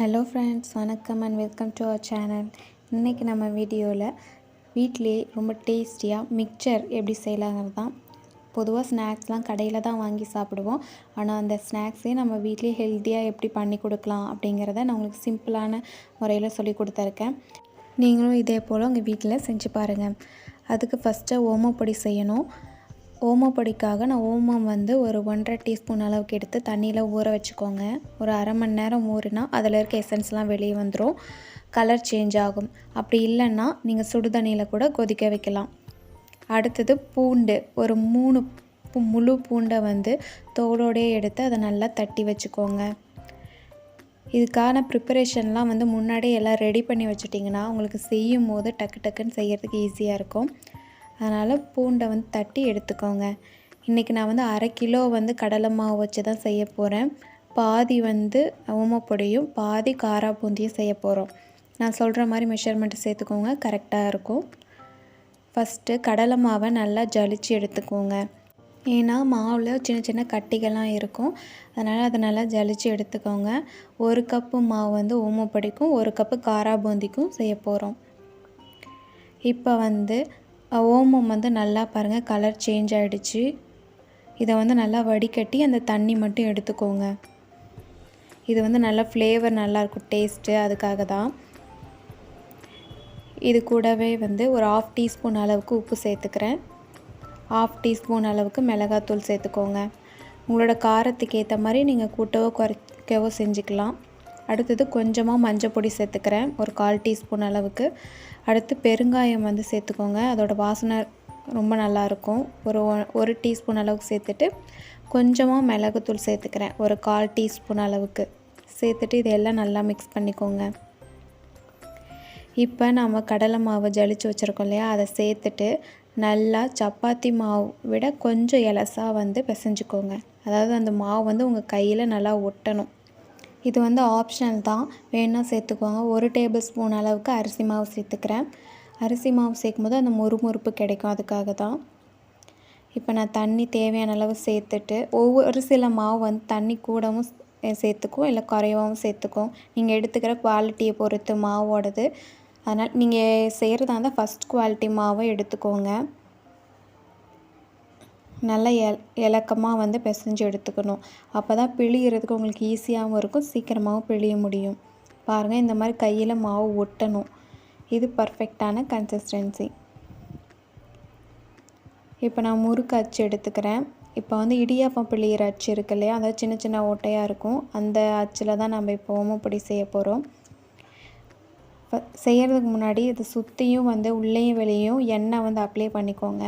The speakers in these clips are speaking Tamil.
ஹலோ ஃப்ரெண்ட்ஸ் வணக்கம் and welcome to our channel இன்றைக்கி நம்ம வீடியோவில் வீட்டிலே ரொம்ப டேஸ்டியாக மிக்சர் எப்படி செய்யலாங்கிறது தான். பொதுவாக ஸ்நாக்ஸ்லாம் கடையில் தான் வாங்கி சாப்பிடுவோம். ஆனால் அந்த ஸ்நாக்ஸே நம்ம வீட்டிலே ஹெல்த்தியாக எப்படி பண்ணி கொடுக்கலாம் அப்படிங்கிறத நான் உங்களுக்கு சிம்பிளான முறையில் சொல்லி கொடுத்துருக்கேன். நீங்களும் இதே போல் உங்கள் வீட்டில் செஞ்சு பாருங்கள் அதுக்கு ஃபஸ்ட்டு ஓமப்பொடி செய்யணும். ஓமப்பொடிக்காக நான் ஓமம் வந்து ஒரு ஒன்றரை டீஸ்பூன் அளவுக்கு எடுத்து தண்ணியில் ஊற வச்சுக்கோங்க. ஒரு அரை மணி நேரம் ஊறினா அதில் இருக்க எசன்ஸ்லாம் வெளியே வந்துடும் கலர் சேஞ்ச் ஆகும். அப்படி இல்லைன்னா நீங்கள் சுடு தண்ணியில் கூட கொதிக்க வைக்கலாம். அடுத்தது பூண்டு. ஒரு மூணு முழு பூண்டை வந்து தோலோடையே எடுத்து அதை நல்லா தட்டி வச்சுக்கோங்க. இதுக்கான ப்ரிப்பரேஷன்லாம் வந்து முன்னாடியே எல்லாம் ரெடி பண்ணி வச்சுட்டிங்கன்னா உங்களுக்கு செய்யும் போது டக்கு டக்குன்னு செய்யறதுக்கு ஈஸியாக இருக்கும். அதனால் பூண்டை வந்து தட்டி எடுத்துக்கோங்க. இன்றைக்கி நான் வந்து அரை கிலோ வந்து கடலை மாவு வச்சு தான் செய்ய போகிறேன் பாதி வந்து ஓமப்பொடியும் பாதி காரா பூந்தியும் செய்ய போகிறோம் நான் சொல்கிற மாதிரி மெஷர்மெண்ட் சேர்த்துக்கோங்க கரெக்டாக இருக்கும். ஃபஸ்ட்டு கடலை மாவை நல்லா ஜலிச்சு எடுத்துக்கோங்க. ஏன்னா மாவில் சின்ன சின்ன கட்டிகள்லாம் இருக்கும். அதனால் அதை நல்லா ஜலிச்சு எடுத்துக்கோங்க. ஒரு கப்பு மாவு வந்து ஓமப்பொடிக்கும் ஒரு கப்பு காரா பூந்திக்கும் செய்ய போகிறோம் இப்போ வந்து ஓமம் வந்து நல்லா பாருங்கள் கலர் சேஞ்ச் ஆகிடுச்சு இதை வந்து நல்லா வடிகட்டி அந்த தண்ணி மட்டும் எடுத்துக்கோங்க. இது வந்து நல்லா ஃப்ளேவர் நல்லாயிருக்கும் டேஸ்ட்டு அதுக்காக தான். இது கூடவே வந்து ஒரு ஆஃப் டீஸ்பூன் அளவுக்கு உப்பு சேர்த்துக்கிறேன். ஆஃப் டீஸ்பூன் அளவுக்கு மிளகாத்தூள் சேர்த்துக்கோங்க. உங்களோட காரத்துக்கு ஏற்ற மாதிரி நீங்கள் கூட்டவோ குறைக்கவோ செஞ்சுக்கலாம். அடுத்தது கொஞ்சமாக மஞ்சள் பொடி சேர்த்துக்கிறேன். ஒரு கால் டீஸ்பூன் அளவுக்கு. அடுத்து பெருங்காயம் வந்து சேர்த்துக்கோங்க. அதோட வாசனை ரொம்ப நல்லாயிருக்கும் ஒரு ஒரு டீஸ்பூன் அளவுக்கு சேர்த்துட்டு கொஞ்சமாக மிளகுத்தூள் சேர்த்துக்கிறேன். ஒரு கால் டீஸ்பூன் அளவுக்கு. சேர்த்துட்டு இதெல்லாம் நல்லா மிக்ஸ் பண்ணிக்கோங்க. இப்போ நம்ம கடலை மாவு ஜலிச்சு வச்சுருக்கோம் இல்லையா? அதை சேர்த்துட்டு நல்லா சப்பாத்தி மாவு விட கொஞ்சம் இலசாக வந்து பிசைஞ்சுக்கோங்க. அதாவது அந்த மாவு வந்து உங்கள் கையில் நல்லா ஒட்டணும். இது வந்து ஆப்ஷனல் தான். வேணால் சேர்த்துக்கோங்க. ஒரு டேபிள் ஸ்பூன் அளவுக்கு அரிசி மாவு சேர்த்துக்கிறேன். அரிசி மாவு சேர்க்கும் போது அந்த முறுமுறுப்பு கிடைக்கும். அதுக்காக தான். இப்போ நான் தண்ணி தேவையான அளவு சேர்த்துட்டு ஒவ்வொரு சில மாவு வந்து தண்ணி கூடவும் சேர்த்துக்கும் இல்லை குறைவாகவும் சேர்த்துக்கும் நீங்கள் எடுத்துக்கிற குவாலிட்டியை பொறுத்து மாவோடது. அதனால் நீங்கள் செய்கிறதா இருந்தால் ஃபஸ்ட் குவாலிட்டி மாவை எடுத்துக்கோங்க. நல்லா எ இலக்கமாக வந்து பிசைஞ்சு எடுத்துக்கணும். அப்போ தான் பிழியறதுக்கு உங்களுக்கு ஈஸியாகவும் இருக்கும் சீக்கிரமாகவும் பிழிய முடியும். பாருங்கள் இந்த மாதிரி கையில் மாவு ஒட்டணும். இது பர்ஃபெக்டான கன்சிஸ்டன்சி இப்போ நான் முறுக்கு அச்சு எடுத்துக்கிறேன். இப்போ வந்து இடியாப்பம் பிழியிற அச்சு இருக்கு இல்லையா அதாவது சின்ன சின்ன ஓட்டையாக இருக்கும். அந்த அச்சில் தான் நம்ம இப்போ ஓமப்படி செய்ய போகிறோம் செய்கிறதுக்கு முன்னாடி இது சுற்றியும் வந்து உள்ளேயும் வெளியும் எண்ணெய் வந்து அப்ளை பண்ணிக்கோங்க.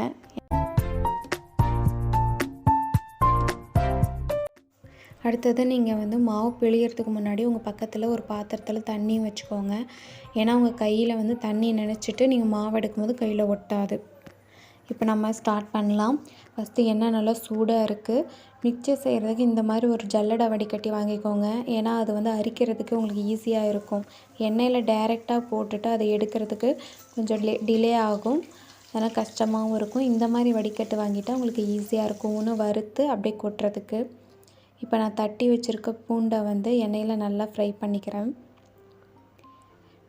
அடுத்தது நீங்கள் வந்து மாவு பிழியறதுக்கு முன்னாடி உங்கள் பக்கத்தில் ஒரு பாத்திரத்தில் தண்ணியும் வச்சுக்கோங்க. ஏன்னா உங்கள் கையில் வந்து தண்ணி நினச்சிட்டு நீங்கள் மாவு எடுக்கும்போது கையில் ஒட்டாது. இப்போ நம்ம ஸ்டார்ட் பண்ணலாம். ஃபஸ்ட்டு எண்ணெய் நல்லா சூடாக இருக்குது மிக்சர் செய்கிறதுக்கு இந்த மாதிரி ஒரு ஜல்லடை வடிகட்டி வாங்கிக்கோங்க. ஏன்னா அது வந்து அரிக்கிறதுக்கு உங்களுக்கு ஈஸியாக இருக்கும். எண்ணெயில் டைரெக்டாக போட்டுட்டு அதை எடுக்கிறதுக்கு கொஞ்சம் டிலே ஆகும். அதனால் கஷ்டமாகவும் இருக்கும். இந்த மாதிரி வடிகட்டு வாங்கிட்டால் உங்களுக்கு ஈஸியாக இருக்கும். ஒன்று வறுத்து அப்படியே கொட்டுறதுக்கு. இப்போ நான் தட்டி வச்சுருக்க பூண்டை வந்து எண்ணெயில் நல்லா ஃப்ரை பண்ணிக்கிறேன்.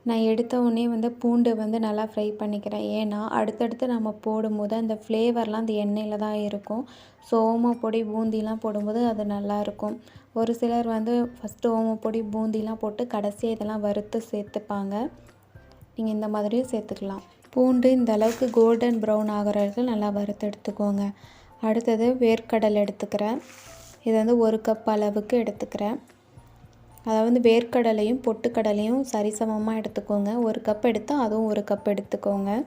நான் எடுத்த உடனே வந்து பூண்டு வந்து நல்லா ஃப்ரை பண்ணிக்கிறேன். ஏன்னா அடுத்தடுத்து நம்ம போடும்போது அந்த ஃப்ளேவர்லாம் அந்த எண்ணெயில் தான் இருக்கும். ஸோ ஓமப்பொடி பூந்திலாம் போடும்போது அது நல்லாயிருக்கும் ஒரு சிலர் வந்து ஃபஸ்ட்டு ஓமப்பொடி பூந்திலாம் போட்டு கடைசியாக இதெல்லாம் வறுத்து சேர்த்துப்பாங்க. நீங்கள் இந்த மாதிரியும் சேர்த்துக்கலாம். பூண்டு இந்த அளவுக்கு கோல்டன் ப்ரௌன் ஆகிற வரைக்கும் நல்லா வறுத்து எடுத்துக்கோங்க. அடுத்தது வேர்க்கடலை எடுத்துக்கிறேன். இது வந்து ஒரு கப் அளவுக்கு எடுத்துக்கிறேன். அதாவது வேர்க்கடலையும் பொட்டுக்கடலையும் சரிசமமாக எடுத்துக்கோங்க. ஒரு கப் எடுத்தால் அதுவும் ஒரு கப் எடுத்துக்கோங்க.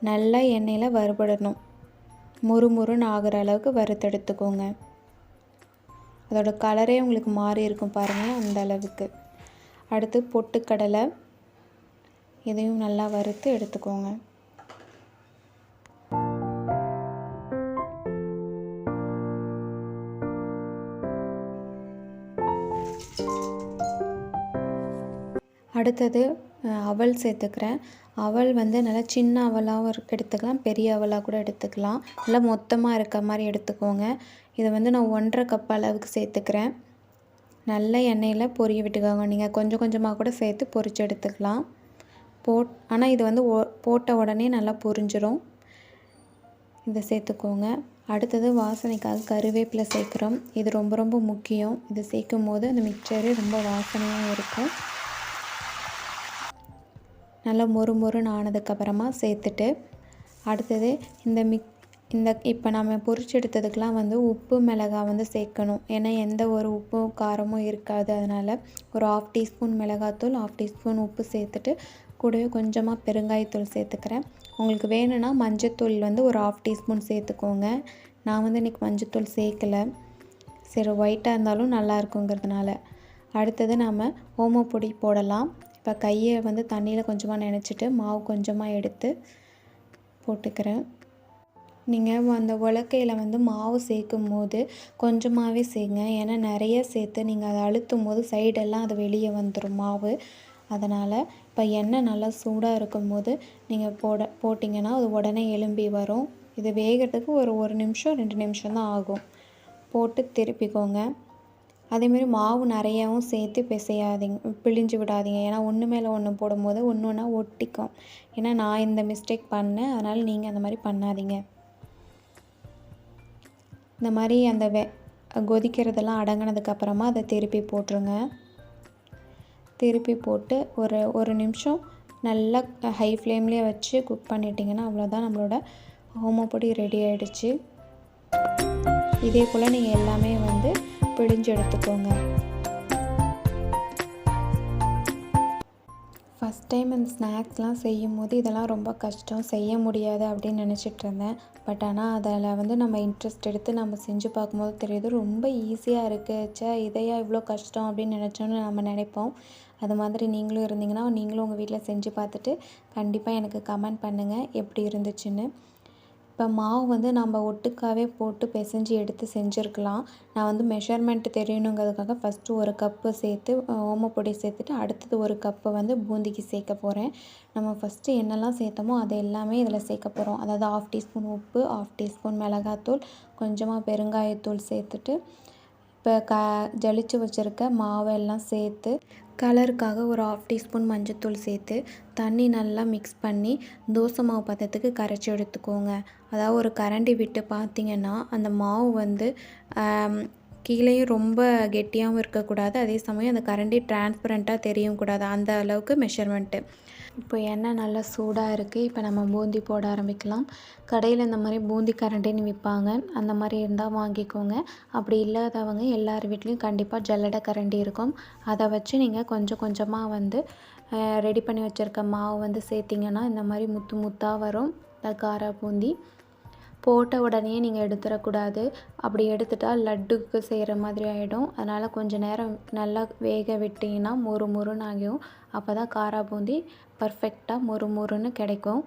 நல்லா எண்ணெயில் வறுபடணும். முறுமுறுன்னு ஆகிற அளவுக்கு வறுத்து எடுத்துக்கோங்க. அதோட கலரே உங்களுக்கு மாறி இருக்கும் பாருங்கள் அந்த அளவுக்கு. அடுத்து பொட்டுக்கடலை. இதையும் நல்லா வறுத்து எடுத்துக்கோங்க. அடுத்தது அவல் சேர்த்துக்கிறேன். அவல் வந்து நல்லா சின்ன அவலாகவும் எடுத்துக்கலாம். பெரிய அவலாக கூட எடுத்துக்கலாம். நல்லா மொத்தமாக இருக்க மாதிரி எடுத்துக்கோங்க. இதை வந்து நான் ஒன்றரை கப் அளவுக்கு சேர்த்துக்கிறேன். நல்ல எண்ணெயில் பொரிய விட்டுக்கோங்க. நீங்கள் கொஞ்சம் கொஞ்சமாக கூட சேர்த்து பொரிச்சு எடுத்துக்கலாம். போட் ஆனால் இது வந்து ஓ போட்ட உடனே நல்லா பொரிஞ்சிடும் இதை சேர்த்துக்கோங்க. அடுத்தது வாசனைக்காக கருவேப்பிலை சேர்க்குறோம். இது ரொம்ப ரொம்ப முக்கியம். இது சேர்க்கும் போது அந்த மிக்சரு ரொம்ப வாசனையாக இருக்கும். நல்லா மொறு மொறுன்னு ஆனதுக்கப்புறமா சேர்த்துட்டு அடுத்தது இந்த மிக் இந்த இப்போ நம்ம பொரிச்சு எடுத்ததுக்கெலாம் வந்து உப்பு மிளகாய் வந்து சேர்க்கணும். ஏன்னா எந்த ஒரு உப்பும் காரமும் இருக்காது. அதனால் ஒரு ஆஃப் டீஸ்பூன் மிளகாத்தூள் ஆஃப் டீஸ்பூன் உப்பு சேர்த்துட்டு கூடவே கொஞ்சமாக பெருங்காயத்தூள் சேர்த்துக்கிறேன். உங்களுக்கு வேணும்னா மஞ்சத்தூள் வந்து ஒரு ஆஃப் டீஸ்பூன் சேர்த்துக்கோங்க. நான் வந்து இன்றைக்கி மஞ்சத்தூள் சேர்க்கலை. சரி ஒயிட்டாக இருந்தாலும் நல்லா இருக்குங்கிறதுனால. அடுத்தது நாம் ஓமப்பொடி போடலாம். இப்போ கையை வந்து தண்ணியில் கொஞ்சமாக நினச்சிட்டு மாவு கொஞ்சமாக எடுத்து போட்டுக்கிறேன். நீங்கள் அந்த உலக்கையில் வந்து மாவு சேர்க்கும் போது கொஞ்சமாகவே சேர்ங்க. ஏன்னா நிறைய சேர்த்து நீங்கள் அதை அழுத்தும் போது சைடெல்லாம் அது வெளியே வந்துடும் மாவு. அதனால் இப்போ எண்ணெய் நல்லா சூடாக இருக்கும் போது நீங்கள் போட போட்டிங்கன்னா அது உடனே எலும்பி வரும். இது வேகிறதுக்கு ஒரு ஒரு நிமிஷம் ரெண்டு நிமிஷம் தான் ஆகும். போட்டு திருப்பிக்கோங்க. அதேமாரி மாவு நிறையாவும் சேர்த்து பிசையாதீங்க பிழிஞ்சு விடாதீங்க. ஏன்னா ஒன்று மேலே ஒன்று போடும்போது ஒன்று ஒன்றா ஒட்டிக்கும். ஏன்னா நான் இந்த மிஸ்டேக் பண்ணேன். அதனால் நீங்கள் அந்த மாதிரி பண்ணாதீங்க. இந்த மாதிரி அந்த வெ கொதிக்கிறதெல்லாம் அடங்கினதுக்கப்புறமா அதை திருப்பி போட்டுருங்க. திருப்பி போட்டு ஒரு ஒரு நிமிஷம் நல்லா ஹை ஃப்ளேம்லேயே வச்சு குக் பண்ணிட்டிங்கன்னா அவ்வளோதான் நம்மளோட ஓமப்பொடி ரெடி ஆகிடுச்சு இதே போல் நீங்கள் எல்லாமே வந்து பிழிஞ்சு எடுத்துக்கோங்க. ஃபஸ்ட் டைம் இந்த ஸ்நாக்ஸ்லாம் செய்யும் போது இதெல்லாம் ரொம்ப கஷ்டம். செய்ய முடியாது அப்படின்னு நினச்சிட்டு இருந்தேன். பட் ஆனால் அதில் வந்து நம்ம இன்ட்ரெஸ்ட் எடுத்து நம்ம செஞ்சு பார்க்கும்போது தெரியுது ரொம்ப ஈஸியாக இருக்குது சே இதையா இவ்வளோ கஷ்டம் அப்படின்னு நினச்சோன்னு நம்ம நினைப்போம். அது மாதிரி நீங்களும் இருந்தீங்கன்னா நீங்களும் உங்கள் வீட்டில் செஞ்சு பார்த்துட்டு கண்டிப்பாக எனக்கு கமெண்ட் பண்ணுங்கள் எப்படி இருந்துச்சுன்னு. இப்போ மாவு வந்து நம்ம ஒட்டுக்காவே போட்டு பிசைஞ்சு எடுத்து செஞ்சுருக்கலாம். நான் வந்து மெஷர்மெண்ட் தெரியணுங்கிறதுக்காக ஃபஸ்ட்டு ஒரு கப்பு சேர்த்து ஓமப்பொடி சேர்த்துட்டு அடுத்தது ஒரு கப்பு வந்து பூந்திக்கு சேர்க்க போகிறேன் நம்ம ஃபஸ்ட்டு என்னெல்லாம் சேர்த்தோமோ அது எல்லாமே இதில் சேர்க்க போகிறோம் அதாவது ஆஃப் டீஸ்பூன் உப்பு ஆஃப் டீஸ்பூன் மிளகாத்தூள் கொஞ்சமாக பெருங்காயத்தூள் சேர்த்துட்டு இப்போ க ஜலிச்சு வச்சுருக்க மாவை எல்லாம் சேர்த்து கலருக்காக ஒரு ஆஃப் டீஸ்பூன் மஞ்சத்தூள் சேர்த்து தண்ணி நல்லா மிக்ஸ் பண்ணி தோசை மாவு பதத்துக்கு கரைச்சி எடுத்துக்கோங்க. அதாவது ஒரு கரண்டி விட்டு பார்த்தீங்கன்னா அந்த மாவு வந்து கீழேயும் ரொம்ப கெட்டியாகவும் இருக்கக்கூடாது. அதே சமயம் அந்த கரண்டி டிரான்ஸ்பரண்ட்டாக தெரியவும் கூடாது. அந்த அளவுக்கு மெஷர்மெண்ட்டு இப்போ எண்ணெய் நல்லா சூடாக இருக்குது. இப்போ நம்ம பூந்தி போட ஆரம்பிக்கலாம். கடையில் இந்த மாதிரி பூந்தி கரண்டின்னு விற்பாங்க. அந்த மாதிரி இருந்தால் வாங்கிக்கோங்க. அப்படி இல்லாதவங்க எல்லார் வீட்லேயும் கண்டிப்பாக ஜல்லடை கரண்டி இருக்கும். அதை வச்சு நீங்கள் கொஞ்சம் கொஞ்சமாக வந்து ரெடி பண்ணி வச்சுருக்க மாவு வந்து சேர்த்திங்கன்னா இந்த மாதிரி முத்து முத்தாக வரும். கார பூந்தி போட்ட உடனே நீங்கள் எடுத்துடக்கூடாது. அப்படி எடுத்துட்டால் லட்டுக்கு செய்கிற மாதிரி ஆகிடும். அதனால் கொஞ்சம் நேரம் நல்லா வேக விட்டிங்கன்னா மொறு மொறுன்னு ஆகும் அப்போ தான் காரா பூந்தி பர்ஃபெக்டாக மொறு மொறுன்னு கிடைக்கும்.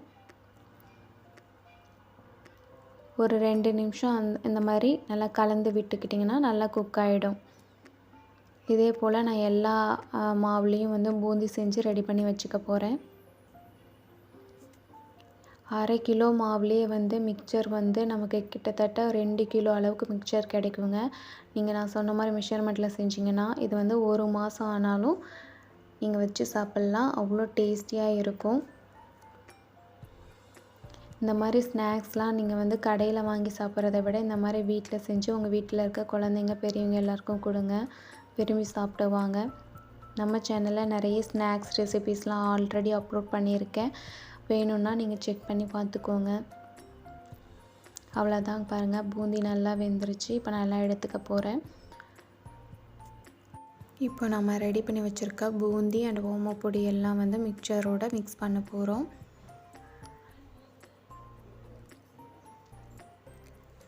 ஒரு ரெண்டு நிமிஷம் அந் இந்த மாதிரி நல்லா கலந்து விட்டுக்கிட்டிங்கன்னா நல்லா குக் ஆகிடும் இதே போல் நான் எல்லா மாவுலேயும் வந்து பூந்தி செஞ்சு ரெடி பண்ணி வச்சுக்க போகிறேன் அரை கிலோ மாவுலேயே வந்து மிக்சர் வந்து நமக்கு கிட்டத்தட்ட ரெண்டு கிலோ அளவுக்கு மிக்சர் கிடைக்குங்க. நீங்கள் நான் சொன்ன மாதிரி மெஷர்மெண்ட்டில் செஞ்சிங்கன்னா இது வந்து ஒரு மாதம் ஆனாலும் நீங்கள் வச்சு சாப்பிட்லாம். அவ்வளோ டேஸ்டியாக இருக்கும். இந்த மாதிரி ஸ்நாக்ஸ்லாம் நீங்கள் வந்து கடையில் வாங்கி சாப்பிட்றத விட இந்த மாதிரி வீட்டில் செஞ்சு உங்கள் வீட்டில் இருக்க குழந்தைங்க பெரியவங்க எல்லாருக்கும் கொடுங்க. விரும்பி சாப்பிடுவாங்க நம்ம சேனலில் நிறைய ஸ்நாக்ஸ் ரெசிபீஸ்லாம் ஆல்ரெடி அப்லோட் பண்ணியிருக்கேன். வேணும்னா நீங்கள் செக் பண்ணி பார்த்துக்கோங்க. அவ்வளோதான் பாருங்கள் பூந்தி நல்லா வெந்துருச்சு. இப்போ நல்லா எடுத்துக்க போகிறேன் இப்போ நம்ம ரெடி பண்ணி வச்சுருக்க பூந்தி அண்ட் ஓமப்பொடி எல்லாம் வந்து மிக்சரோட மிக்ஸ் பண்ண போகிறோம்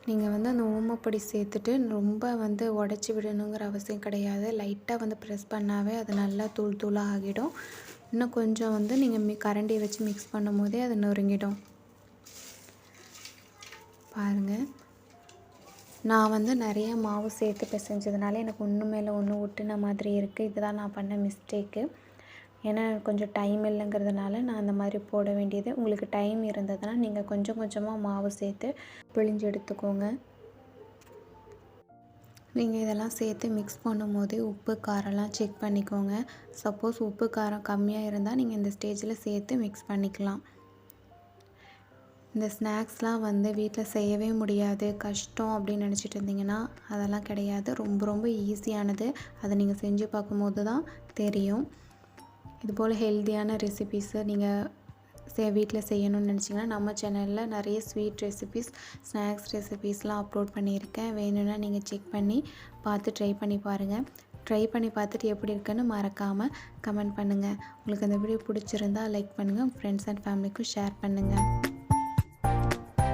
நீங்கள் வந்து அந்த ஓமப்பொடி சேர்த்துட்டு ரொம்ப வந்து உடச்சி விடணுங்கிற அவசியம் கிடையாது. லைட்டாக வந்து ப்ரெஸ் பண்ணாவே அது நல்லா தூள் தூளாக ஆகிடும். இன்னும் கொஞ்சம் வந்து நீங்கள் மி கரண்டியை வச்சு மிக்ஸ் பண்ணும் போதே அது நொறுங்கிடும். பாருங்கள் நான் வந்து நிறைய மாவு சேர்த்து பிசைஞ்சதுனால எனக்கு ஒன்று மேலே ஒன்று ஒட்டுன மாதிரி இருக்குது இதுதான் நான் பண்ண மிஸ்டேக்கு ஏன்னா கொஞ்சம் டைம் இல்லைங்கிறதுனால நான் அந்த மாதிரி போட வேண்டியது. உங்களுக்கு டைம் இருந்ததுன்னா நீங்கள் கொஞ்சம் கொஞ்சமாக மாவு சேர்த்து பிழிஞ்சு எடுத்துக்கோங்க. நீங்கள் இதெல்லாம் சேர்த்து மிக்ஸ் பண்ணும்போதே உப்பு காரம்லாம் செக் பண்ணிக்கோங்க. சப்போஸ் உப்பு காரம் கம்மியாக இருந்தால் நீங்கள் இந்த ஸ்டேஜில் சேர்த்து மிக்ஸ் பண்ணிக்கலாம். இந்த ஸ்நாக்ஸ்லாம் வந்து வீட்டில் செய்யவே முடியாது. கஷ்டம் அப்படின்னு நினச்சிட்டு இருந்தீங்கன்னா அதெல்லாம் கிடையாது. ரொம்ப ரொம்ப ஈஸியானது. அதை நீங்கள் செஞ்சு பார்க்கும்போது தான் தெரியும். இதுபோல் ஹெல்த்தியான ரெசிபீஸை நீங்கள் சே வீட்டில் செய்யணும்னு நினச்சிங்கன்னா நம்ம சேனலில் நிறைய ஸ்வீட் ரெசிபீஸ் ஸ்நாக்ஸ் ரெசிபீஸ்லாம் அப்லோட் பண்ணியிருக்கேன். வேணும்னா நீங்கள் செக் பண்ணி பார்த்து ட்ரை பண்ணி பாருங்கள் ட்ரை பண்ணி பார்த்துட்டு எப்படி இருக்குன்னு மறக்காமல் கமெண்ட் பண்ணுங்கள் உங்களுக்கு அந்த வீடியோ பிடிச்சிருந்தா லைக் பண்ணுங்கள் ஃப்ரெண்ட்ஸ் அண்ட் ஃபேமிலிக்கும் ஷேர் பண்ணுங்கள்